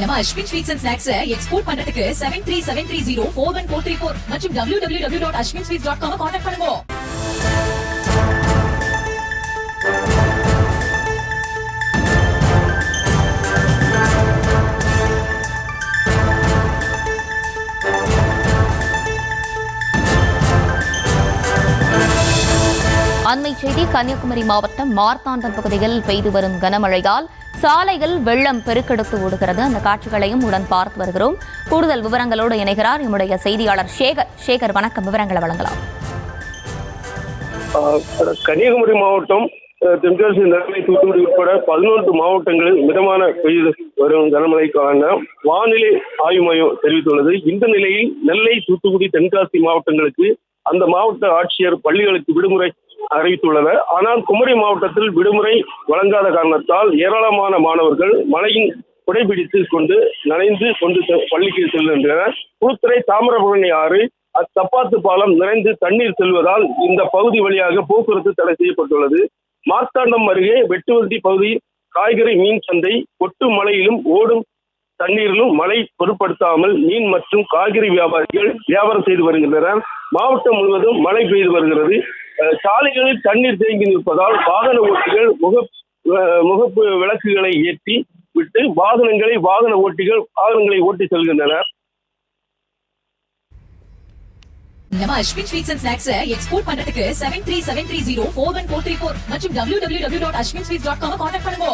நம்ம Ashwin sweets and snacks export பண்றதுக்கு seven three seven three zero four one four three four மற்றும் W W W dot Ashwin sweets dot com contact பண்ணுங்க. அண்மை செய்தி கன்னியாகுமரி மாவட்டம் மார்த்தாண்டம் பகுதியில் பெய்து வரும் கனமழையால் சாலைகள் வெள்ளம் பெருக்கெடுத்து ஓடுகிறது. அந்த காட்சிகளையும் உடன் பார்த்து வருகிறோம். கூடுதல் விவரங்களோடு இணைகிறார் நம்முடைய செய்தியாளர் சேகர். சேகர் வணக்கம். விவரங்களை வழங்கலாம். கன்னியாகுமரி மாவட்டம் தென்காசி நகரை தூத்துக்குடி உட்பட பதினொன்று மாவட்டங்களில் மிதமான பெய்து வரும் கனமழைக்கான வானிலை ஆய்வு மையம் தெரிவித்துள்ளது. இந்த நிலையில் நெல்லை தூத்துக்குடி தென்காசி மாவட்டங்களுக்கு அந்த மாவட்ட ஆட்சியர் பள்ளிகளுக்கு விடுமுறை அறிவித்துள்ளனர். ஆனால் குமரி மாவட்டத்தில் விடுமுறை வழங்காத காரணத்தால் ஏராளமான மாணவர்கள் மழையின் குடைபிடித்து கொண்டு நனைந்து கொண்டு பள்ளிக்கு செல்கின்றனர். குளத்துறை தாமிரபரணி ஆறு அத்தப்பாத்து பாலம் நிறைந்து தண்ணீர் செல்வதால் இந்த பகுதி வழியாக போக்குவரத்து தடை செய்யப்பட்டுள்ளது. மார்த்தாண்டம் அருகே வெட்டுவண்டி பகுதி காய்கறி மீன் சந்தை ஒட்டு மலையிலும் ஓடும் தண்ணீரிலும் மழை பொருட்படுத்தாமல் மீன் மற்றும் காய்கறி வியாபாரிகள் வியாபாரம் செய்து வருகின்றனர். மாவட்டம் முழுவதும் மழை பெய்து வருகிறது. சாலைகளில் தண்ணீர் தேங்கி நிற்பதால் வாகன ஓட்டிகள் முக முகப்பு விளக்குகளை ஏற்றி விட்டு வாகனங்களை வாகன ஓட்டிகள் வாகனங்களை ஓட்டி செல்கின்றனர். நம்ம Ashwin sweets and snacks export பண்றதுக்கு seven three seven three zero four one four three four மற்றும் W W W dot Ashwin sweets dot com contact பண்ணுங்க.